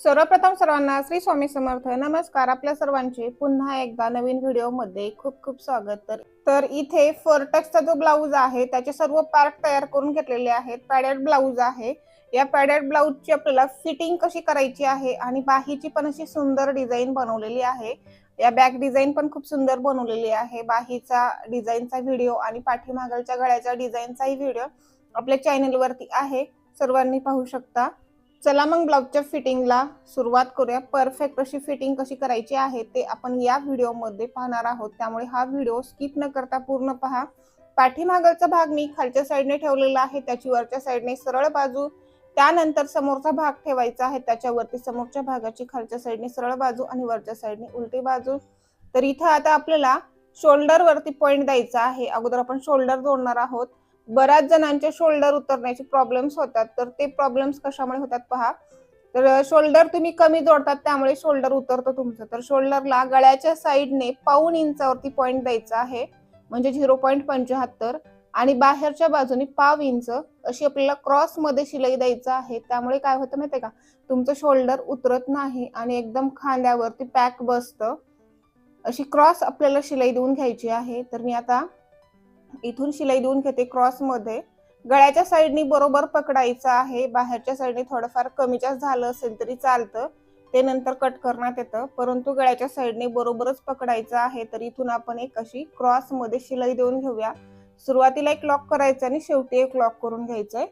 सर्वप्रथम सर्वांना श्री स्वामी समर्थ. नमस्कार आपल्या सर्वांचे. पुन्हा एकदा नवीन व्हिडिओमध्ये खूप खूप स्वागत. तर तर इथे फोर्टक्सचा जो ब्लाऊज आहे त्याचे सर्व पार्ट तयार करून घेतलेले आहेत. पॅडेड ब्लाऊज आहे. या पॅडेड ब्लाऊजची आपल्याला फिटिंग कशी करायची आहे आणि बाहीची पण अशी सुंदर डिझाईन बनवलेली आहे. या बॅक डिझाईन पण खूप सुंदर बनवलेली आहे. बाहीचा डिझाईनचा व्हिडिओ आणि पाठीमागलच्या गळ्याच्या डिझाईनचाही व्हिडिओ आपल्या चॅनेलवरती आहे. सर्वांनी पाहू शकता. चला मग ब्लाऊजच्या फिटिंगला सुरुवात करूया. परफेक्ट अशी फिटिंग कशी करायची आहे ते आपण या व्हिडिओमध्ये पाहणार आहोत. त्यामुळे हा व्हिडिओ स्किप न करता पूर्ण पहा. पाठीमागलचा भाग मी खालच्या साईडने ठेवलेला आहे. त्याची वरच्या साईडने सरळ बाजू त्यानंतर समोरचा भाग ठेवायचा आहे. त्याच्यावरती समोरच्या भागाची खालच्या साईडने सरळ बाजू आणि वरच्या साईडने उलटी बाजू. तर इथं आता आपल्याला शोल्डर वरती पॉइंट द्यायचा आहे. अगोदर आपण शोल्डर जोडणार आहोत. बऱ्याच जणांचे शोल्डर उतरण्याचे प्रॉब्लेम्स होतात. तर ते प्रॉब्लेम्स कशामुळे होतात पहा? तर शोल्डर तुम्ही कमी जोडतात त्यामुळे शोल्डर उतरतो तुमचं. तर शोल्डरला गळ्याच्या साईडने पाऊन इंचावरती पॉईंट द्यायचा आहे म्हणजे झिरो पॉईंट पंच्याहत्तर आणि बाहेरच्या बाजूने पाव इंच अशी आपल्याला क्रॉसमध्ये शिलाई द्यायचं आहे. त्यामुळे काय होतं माहितीये का? तुमचं शोल्डर उतरत नाही आणि एकदम खांद्यावरती पॅक बसतं. अशी क्रॉस आपल्याला शिलाई देऊन घ्यायची आहे. तर मी आता इथून शिलाई देऊन घेते क्रॉसमध्ये. गळ्याच्या साईडनी बरोबर पकडायचं आहे. बाहेरच्या साईडने थोडंफार कमी जास्त झालं असेल तरी चालतं. ते नंतर कट करण्यात येतं. परंतु गळ्याच्या साईडने बरोबरच पकडायचं आहे तर इथून आपण एक अशी क्रॉसमध्ये शिलाई देऊन घेऊया. सुरुवातीला एक लॉक करायचं आणि शेवटी एक लॉक करून घ्यायचंय.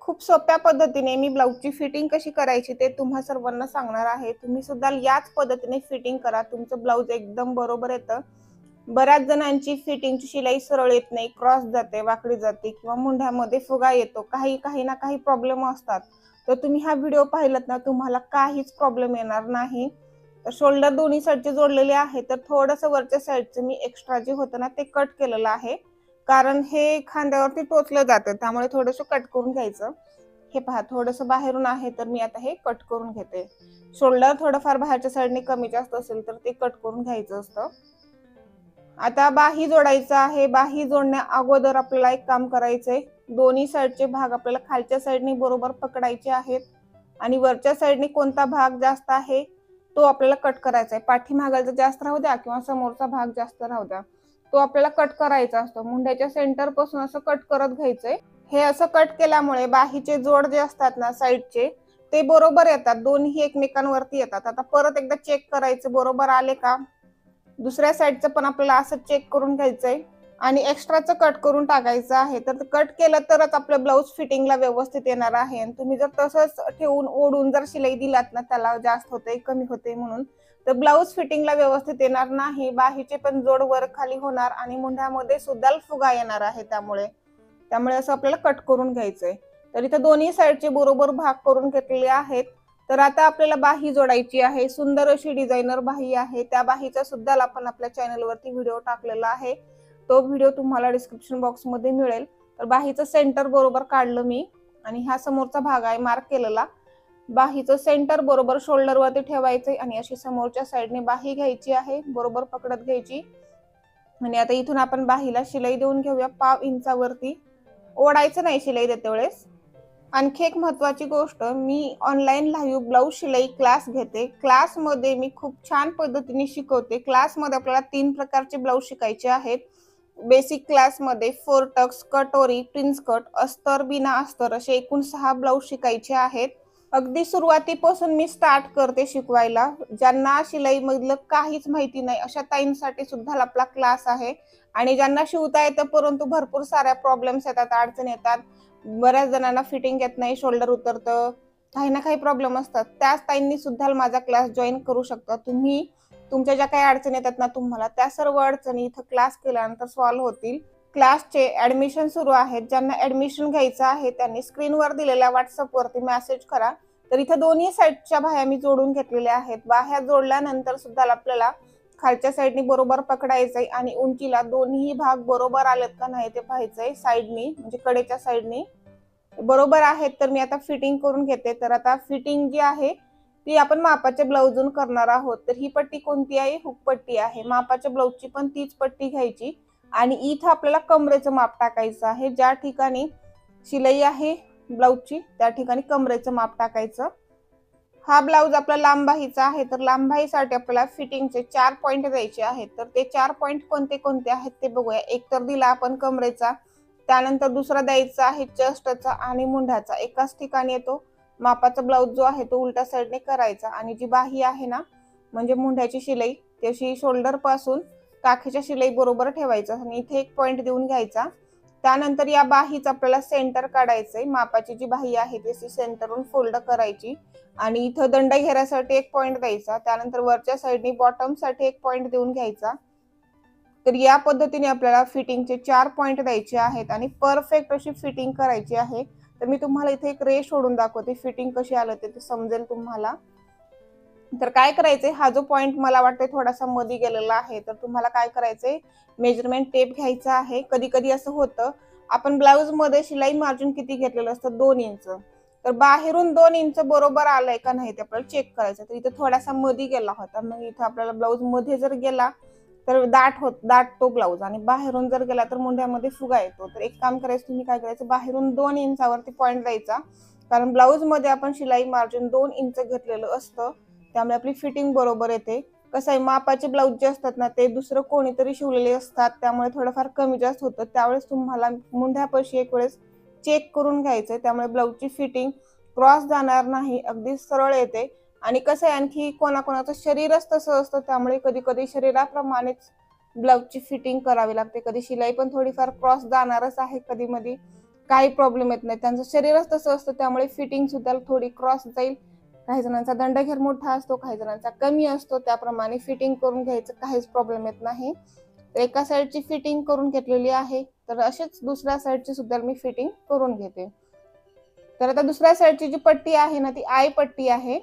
खूप सोप्या पद्धतीने मी ब्लाऊजची फिटिंग कशी करायची ते तुम्हा सर्वांना सांगणार आहे. तुम्ही सुद्धा याच पद्धतीने फिटिंग करा. तुमचं ब्लाऊज एकदम बरोबर येतं. बऱ्याच जणांची फिटिंगची शिलाई सरळ येत नाही क्रॉस जाते वाकडी जाते किंवा मुंढ्यामध्ये फुगा येतो. काही काही ना काही प्रॉब्लेम असतात. तर तुम्ही हा व्हिडिओ पाहिलात ना तुम्हाला काहीच प्रॉब्लेम येणार नाही. तर शोल्डर दोन्ही साईडचे जोडलेले आहे तर थोडंसं वरच्या साईडचं मी एक्स्ट्रा जे होतं ना ते कट केलेलं आहे. कारण हे खांद्यावरती टोचलं जातं त्यामुळे थोडंसं कट करून घ्यायचं. हे पहा थोडंसं बाहेरून आहे तर मी आता हे कट करून घेते. शोल्डर थोडंफार बाहेरच्या साईडने कमी जास्त असेल तर ते कट करून घ्यायचं असतं. आता बाही जोडायचं आहे. बाही जोडण्या अगोदर आपल्याला एक काम करायचंय. दोन्ही साईडचे भाग आपल्याला खालच्या साईडने बरोबर पकडायचे आहेत. आणि वरच्या साईडने कोणता भाग जास्त आहे तो आपल्याला कट करायचा आहे पाठीमागाचा जास्त राहू द्या किंवा समोरचा भाग जास्त राहू द्या तो आपल्याला कट करायचा असतो. मुंड्याच्या सेंटरपासून असं कट करत घ्यायचंय. हे असं कट केल्यामुळे बाहीचे जोड जे असतात ना साईडचे ते बरोबर येतात. दोन्ही एकमेकांवरती येतात. आता परत एकदा चेक करायचं. बरोबर आले का? दुसऱ्या साईडचं पण आपल्याला असं चेक करून घ्यायचंय. आणि एक्स्ट्राचं कट करून टाकायचं आहे. तर कट केलं तरच आपलं ब्लाऊज फिटिंगला व्यवस्थित येणार आहे. आणि तुम्ही जर तसंच ठेवून ओढून जर शिलाई दिलात ना त्याला जास्त होते कमी होते म्हणून तर ब्लाऊज फिटिंगला व्यवस्थित येणार नाही. बाहीचे पण जोड वर खाली होणार आणि मुंढ्यामध्ये सुद्धा फुगा येणार आहे त्यामुळे. त्यामुळे असं आपल्याला कट करून घ्यायचंय. तर इथं दोन्ही साईडचे बरोबर भाग करून घेतलेले आहेत. तर आता आपल्याला बाही जोडायची आहे. सुंदर अशी डिझायनर बाही आहे. त्या बाहीचा सुद्धा आपण आपल्या चॅनलवरती व्हिडिओ टाकलेला आहे. तो व्हिडिओ तुम्हाला डिस्क्रिप्शन बॉक्समध्ये मिळेल. तर बाहीचं सेंटर बरोबर काढलं मी आणि ह्या समोरचा भाग आहे मार्क केलेला. बाहीचं सेंटर बरोबर शोल्डरवरती ठेवायचं आणि अशी समोरच्या साईडने बाही घ्यायची आहे. बरोबर पकडत घ्यायची. आणि आता इथून आपण बाहीला शिलाई देऊन घेऊया. पाव इंचावरती. ओढायचं नाही शिलाई देते वेळेस. आणखी एक महत्वाची गोष्ट मी ऑनलाईन लाईव्ह ब्लाऊज शिलाई क्लास घेते. क्लासमध्ये मी खूप छान पद्धतीने शिकवते. क्लासमध्ये आपल्याला तीन प्रकारचे ब्लाऊज शिकायचे आहेत. बेसिक क्लासमध्ये फोर टक्स कटोरी प्रिन्स कट अस्तर बिना अस्तर असे एकूण सहा ब्लाऊज शिकायचे आहेत. अगदी सुरुवातीपासून मी स्टार्ट करते शिकवायला. ज्यांना शिलाई मधलं काहीच माहिती नाही अशा ताईंसाठी सुद्धा आपला क्लास आहे. आणि ज्यांना शिवता येतं परंतु भरपूर साऱ्या प्रॉब्लेम्स येतात अडचण येतात. बऱ्याच जणांना फिटिंग येत नाही शोल्डर उतरतं काही ना काही प्रॉब्लेम असतात. त्याच ताईंनी सुद्धा माझा क्लास जॉईन करू शकता. तुम्ही तुमच्या ज्या काही अडचणी येतात ना तुम्हाला त्या सर्व अडचणी इथं क्लास केल्यानंतर सॉल्व्ह होतील. क्लासचे ऍडमिशन सुरू आहेत. ज्यांना ऍडमिशन घ्यायचं आहे त्यांनी स्क्रीनवर दिलेल्या व्हॉट्सअपवरती मेसेज करा. तर इथं दोन्ही साईडच्या बाह्या मी जोडून घेतलेल्या आहेत. बाह्या जोडल्यानंतर सुद्धा आपल्याला खालच्या साईडनी बरोबर पकडायचंय आणि उंचीला दोन्ही भाग बरोबर आलेत का नाही ते पाहायचंय साईडनी म्हणजे कडेच्या साईडनी बरोबर आहेत तर मी आता फिटिंग करून घेते. तर आता फिटिंग जी आहे ती आपण मापाच्या ब्लाऊजून करणार आहोत. तर ही पट्टी कोणती आहे? हुक पट्टी आहे. मापाच्या ब्लाऊजची पण तीच पट्टी घ्यायची. आणि इथं आपल्याला कमरेचं माप टाकायचं आहे. ज्या ठिकाणी शिलाई आहे ब्लाऊजची त्या ठिकाणी कमरेचं माप टाकायचं. हा ब्लाऊज आपला लांबाहीचा आहे तर लांबाहीसाठी आपल्याला फिटिंगचे चार पॉइंट द्यायचे आहेत. तर ते चार पॉइंट कोणते कोणते आहेत ते बघूया. एक तर दिला आपण कमरेचा त्यानंतर दुसरा द्यायचा आहे चस्टचा आणि मुंढ्याचा. एकाच ठिकाणी येतो. मापाचा ब्लाऊज जो आहे तो उलट्या साईडने करायचा. आणि जी बाही आहे ना म्हणजे मुंढ्याची शिलाई त्याची शोल्डरपासून काखेच्या शिलाई बरोबर ठेवायचं. आणि इथे एक पॉइंट देऊन घ्यायचा. त्यानंतर या बाहीच आपल्याला सेंटर काढायचंय. मापाची जी बाही आहे ती सेंटरवरून फोल्ड करायची. आणि इथं दंड घेण्यासाठी एक पॉइंट द्यायचा. त्यानंतर वरच्या साईडनी बॉटमसाठी एक पॉइंट देऊन घ्यायचा. तर या पद्धतीने आपल्याला फिटिंगचे चार पॉइंट द्यायचे आहेत आणि परफेक्ट अशी फिटिंग करायची आहे. तर मी तुम्हाला इथे एक रे सोडून दाखवते. फिटिंग कशी आलं ते समजेल तुम्हाला. तर काय करायचंय? हा जो पॉइंट मला वाटते थोडासा मध्ये गेलेला आहे तर तुम्हाला काय करायचंय? मेजरमेंट टेप घ्यायचा आहे. कधी कधी असं होतं आपण ब्लाऊजमध्ये शिलाई मार्जिन किती घेतलेलं असतं? दोन इंच. तर बाहेरून दोन इंच बरोबर आलंय का नाही ते आपल्याला चेक करायचं तर इथं थोडासा मध्ये गेला होता. मग इथं आपल्याला ब्लाऊजमध्ये जर गेला तर दाट होत दाट तो ब्लाऊज आणि बाहेरून जर गेला तर मुंड्यामध्ये फुगा येतो. तर एक काम करायचं तुम्ही काय करायचं? बाहेरून दोन इंचावरती पॉईंट द्यायचा. कारण ब्लाऊजमध्ये आपण शिलाई मार्जिन दोन इंच घेतलेलं असतं. त्यामुळे आपली फिटिंग बरोबर येते. कसं आहे मापाचे ब्लाऊज जे असतात ना ते दुसरं कोणीतरी शिवलेले असतात त्यामुळे थोडंफार कमी जास्त होतं. त्यावेळेस तुम्हाला मुंढ्यापाशी एक वेळेस चेक करून घ्यायचं त्यामुळे ब्लाऊजची फिटिंग क्रॉस जाणार नाही अगदी सरळ येते. आणि कसं आहे आणखी कोणाकोणाचं शरीरच तसं असतं त्यामुळे कधी कधी शरीराप्रमाणेच ब्लाऊजची फिटिंग करावी लागते. कधी शिलाई पण थोडीफार क्रॉस जाणारच आहे कधी मधी काही प्रॉब्लेम येत नाही. त्यांचं शरीरच तसं असतं त्यामुळे फिटिंग सुद्धा थोडी क्रॉस जाईल. काही जणांचा दंडघेर मोठा असतो काही जणांचा कमी असतो. त्याप्रमाणे फिटिंग करून घ्यायचं काहीच प्रॉब्लेम येत नाही. तर एका साईडची फिटिंग करून घेतलेली आहे तर अशीच दुसऱ्या साईडची सुद्धा मी फिटिंग करून घेते. तर आता दुसऱ्या साईडची जी पट्टी आहे ना ती आय पट्टी आहे.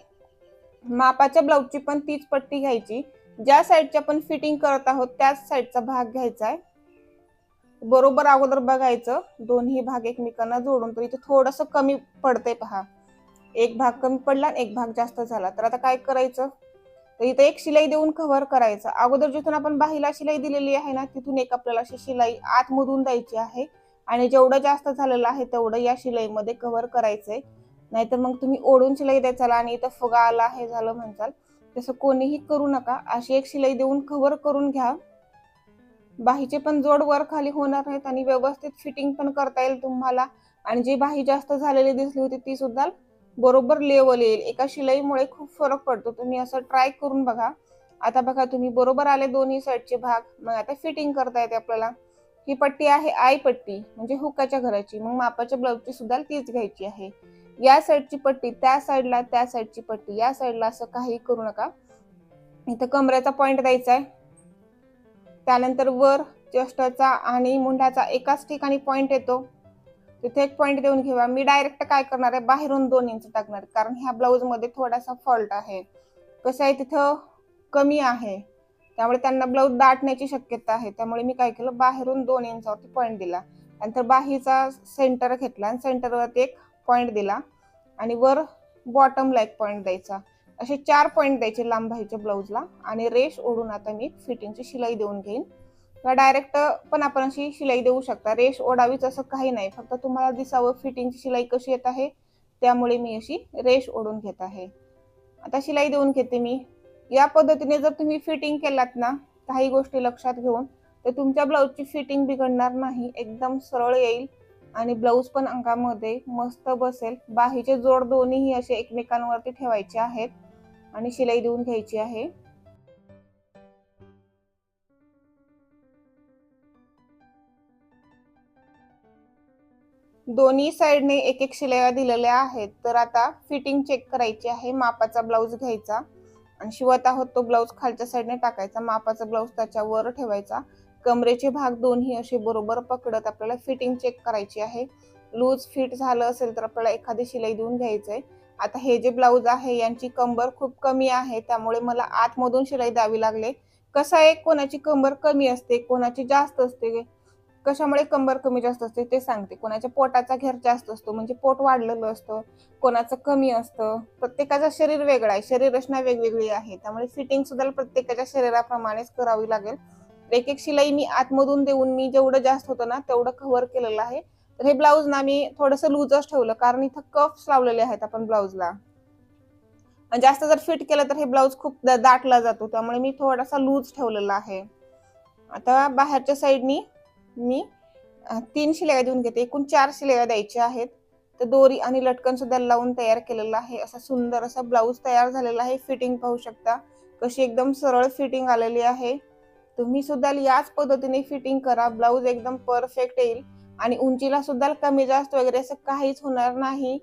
मापाच्या ब्लाऊजची पण तीच पट्टी घ्यायची. ज्या साईडची आपण फिटिंग करत आहोत त्याच साईडचा भाग घ्यायचा आहे. बरोबर अगोदर बघायचं. दोन्ही भाग एकमेकांना जोडून तर इथे थोडस कमी पडते पहा. एक भाग कमी पडला आणि एक भाग जास्त झाला. तर आता काय करायचं? तर इथं एक शिलाई देऊन कव्हर करायचं. अगोदर जिथून आपण बाहीला शिलाई दिलेली आहे ना तिथून एक आपल्याला अशी शिलाई आतमधून द्यायची आहे. आणि जेवढं जास्त झालेलं आहे तेवढं या शिलाईमध्ये कव्हर करायचंय. नाहीतर मग तुम्ही ओढून शिलाई द्यायचा आणि इथं फुगा आला हे झालं म्हणताल तसं कोणीही करू नका. अशी एक शिलाई देऊन कव्हर करून घ्या. बाहीचे पण जोड वर खाली होणार नाहीत आणि व्यवस्थित फिटिंग पण करता येईल तुम्हाला. आणि जी बाही जास्त झालेली दिसली होती ती सुद्धा बरोबर लेवल येईल. एका शिलाईमुळे खूप फरक पडतो. तुम्ही असं ट्राय करून बघा. आता बघा तुम्ही बरोबर आले दोन्ही साईडचे भाग. मग आता फिटिंग करता येते आपल्याला. ही पट्टी आहे आय पट्टी म्हणजे हुकाच्या घराची. मग मापाच्या ब्लाऊजची सुद्धा तीच घ्यायची आहे. या साईडची पट्टी त्या साईडला त्या साईडची पट्टी. या साईडला असं काही करू नका. इथं कमऱ्याचा पॉइंट द्यायचा आहे. त्यानंतर वर चेस्टचा आणि मुंढ्याचा एकाच ठिकाणी पॉइंट येतो. तिथे एक पॉइंट देऊन घेऊया मी डायरेक्ट काय करणार आहे? बाहेरून दोन इंच टाकणार. कारण ह्या ब्लाऊजमध्ये थोडासा फॉल्ट आहे. कसं आहे? तिथं कमी आहे. त्यामुळे त्यांना ब्लाऊज दाटण्याची शक्यता आहे. त्यामुळे मी काय केलं? बाहेरून दोन इंचावरती पॉईंट दिला. नंतर बाहीचा सेंटर घेतला आणि सेंटरवरती एक पॉईंट दिला. आणि वर बॉटमला एक पॉईंट द्यायचा. असे चार पॉईंट द्यायचे लांब बाहीच्या ब्लाऊजला आणि रेश ओढून आता मी फिटिंगची शिलाई देऊन घेईन. किंवा डायरेक्ट पण आपण अशी शिलाई देऊ शकता. रेश ओढावीच असं काही नाही. फक्त तुम्हाला दिसावं फिटिंगची शिलाई कशी येत आहे त्यामुळे मी अशी रेश ओढून घेत आहे. आता शिलाई देऊन घेते मी. या पद्धतीने जर तुम्ही फिटिंग केलात ना काही गोष्टी लक्षात घेऊन तर तुमच्या ब्लाऊजची फिटिंग बिघडणार नाही. एकदम सरळ येईल आणि ब्लाऊज पण अंगामध्ये मस्त बसेल. बाहीचे जोड दोन्हीही असे एकमेकांवरती ठेवायचे आहेत आणि शिलाई देऊन घ्यायची आहे. दोन्ही साईडने एक एक शिलाया दिलेल्या आहेत. तर आता फिटिंग चेक करायची आहे. मापाचा ब्लाऊज घ्यायचा. आणि शिवत आहोत तो ब्लाऊज खालच्या साईडने टाकायचा. मापाचा ब्लाऊज त्याच्यावर ठेवायचा. कमरेचे भाग दोन्ही असे बरोबर पकडत आपल्याला फिटिंग चेक करायची आहे. लूज फिट झालं असेल तर आपल्याला एखादी शिलाई देऊन घ्यायचंय आता हे जे ब्लाऊज आहे यांची कंबर खूप कमी आहे. त्यामुळे मला आतमधून शिलाई द्यावी लागले. कसं आहे? कोणाची कंबर कमी असते? कोणाची जास्त असते? कशामुळे कंबर कमी जास्त असते ते सांगते. कोणाच्या पोटाचा घेर जास्त असतो म्हणजे पोट वाढलेलं असतं कोणाचं कमी असतं. प्रत्येकाचं शरीर वेगळं आहे शरीर रचना वेगवेगळी आहे. त्यामुळे फिटिंग सुद्धा प्रत्येकाच्या शरीराप्रमाणेच करावी लागेल. एक एक शिलाई मी आतमधून देऊन मी जेवढं जास्त होतं ना तेवढं कव्हर केलेलं आहे. तर हे ब्लाऊज ना मी थोडंसं लूजच ठेवलं कारण इथं कफ्स लावलेले आहेत आपण ब्लाऊजला जास्त जर फिट केलं तर हे ब्लाऊज खूप दाटला जातो. त्यामुळे मी थोडासा लूज ठेवलेला आहे. आता बाहेरच्या साईडनी मी तीन शिलाया देऊन घेते. एकूण चार शिलाया द्यायच्या आहेत. तर दोरी आणि लटकन सुद्धा लावून तयार केलेलं आहे. असा सुंदर असा ब्लाऊज तयार झालेला आहे. फिटिंग पाहू शकता. कशी एकदम सरळ फिटिंग आलेली आहे. तुम्ही सुद्धा याच पद्धतीने फिटिंग करा. ब्लाऊज एकदम परफेक्ट येईल. आणि उंचीला सुद्धा कमी जास्त वगैरे असं काहीच होणार नाही.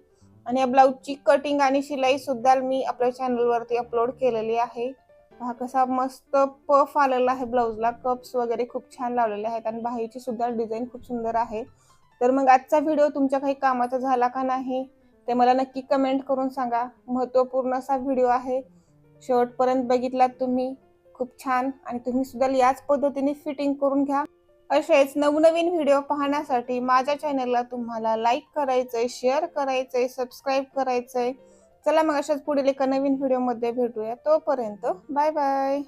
आणि या ब्लाऊजची कटिंग आणि शिलाई सुद्धा मी आपल्या चॅनलवरती अपलोड केलेली आहे. हा कसा मस्त पफ आलेला आहे ब्लाऊजला कप्स वगैरे खूप छान लावलेले आहेत आणि बाहीची सुद्धा डिझाईन खूप सुंदर आहे. तर मग आजचा व्हिडिओ तुमच्या काही कामाचा झाला का नाही ते मला नक्की कमेंट करून सांगा. महत्त्वपूर्ण असा व्हिडिओ आहे. शेवटपर्यंत बघितलात तुम्ही. खूप छान. आणि तुम्ही सुद्धा याच पद्धतीने फिटिंग करून घ्या. असेच नवनवीन व्हिडिओ पाहण्यासाठी माझ्या चॅनलला तुम्हाला लाईक करायचंय शेअर करायचंय सबस्क्राईब करायचंय. चला मग अशाच पुढील एका नवीन व्हिडिओमध्ये भेटूया. तोपर्यंत बाय बाय